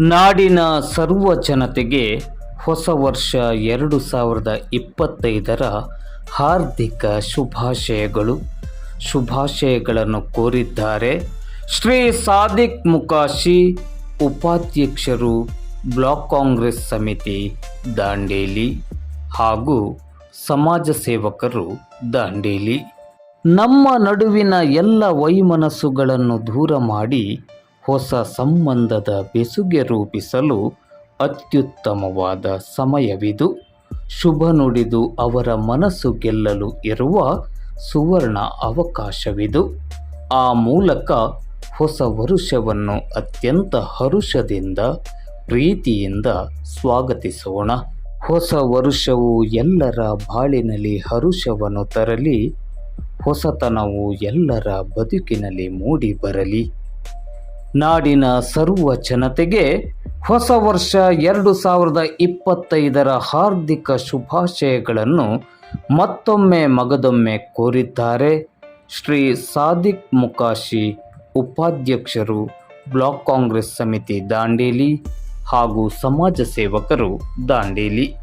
ನಾಡಿನ ಸರ್ವ ಜನತೆಗೆ ಹೊಸ ವರ್ಷ ಎರಡು ಸಾವಿರದ ಇಪ್ಪತ್ತೈದರ ಹಾರ್ದಿಕ ಶುಭಾಶಯಗಳು. ಶುಭಾಶಯಗಳನ್ನು ಕೋರಿದ್ದಾರೆ ಶ್ರೀ ಸಾದಿಕ್ ಮುಕಾಶಿ ಉಪಾಧ್ಯಕ್ಷರು ಬ್ಲಾಕ್ ಕಾಂಗ್ರೆಸ್ ಸಮಿತಿ ದಾಂಡೇಲಿ ಹಾಗೂ ಸಮಾಜ ಸೇವಕರು ದಾಂಡೇಲಿ. ನಮ್ಮ ನಡುವಿನ ಎಲ್ಲ ವೈಮನಸ್ಸುಗಳನ್ನು ದೂರ ಮಾಡಿ ಹೊಸ ಸಂಬಂಧದ ಬೆಸುಗೆ ರೂಪಿಸಲು ಅತ್ಯುತ್ತಮವಾದ ಸಮಯವಿದು. ಶುಭ ನುಡಿದು ಅವರ ಮನಸ್ಸು ಗೆಲ್ಲಲು ಇರುವ ಸುವರ್ಣ ಅವಕಾಶವಿದು. ಆ ಮೂಲಕ ಹೊಸ ವರುಷವನ್ನು ಅತ್ಯಂತ ಹರುಷದಿಂದ, ಪ್ರೀತಿಯಿಂದ ಸ್ವಾಗತಿಸೋಣ. ಹೊಸ ವರುಷವು ಎಲ್ಲರ ಬಾಳಿನಲ್ಲಿ ಹರುಷವನ್ನು ತರಲಿ, ಹೊಸತನವು ಎಲ್ಲರ ಬದುಕಿನಲ್ಲಿ ಮೂಡಿ ಬರಲಿ. ನಾಡಿನ ಸರ್ವ ಜನತೆಗೆ ಹೊಸ ವರ್ಷ ಎರಡು ಸಾವಿರದ ಇಪ್ಪತ್ತೈದರ ಹಾರ್ದಿಕ ಶುಭಾಶಯಗಳನ್ನು ಮತ್ತೊಮ್ಮೆ ಮಗದೊಮ್ಮೆ ಕೋರಿದ್ದಾರೆ. ಶ್ರೀ ಸಾದಿಕ್ ಮುಕಾಶಿ ಉಪಾಧ್ಯಕ್ಷರು, ಬ್ಲಾಕ್ ಕಾಂಗ್ರೆಸ್ ಸಮಿತಿ ದಾಂಡೇಲಿ ಹಾಗೂ ಸಮಾಜ ಸೇವಕರು ದಾಂಡೇಲಿ.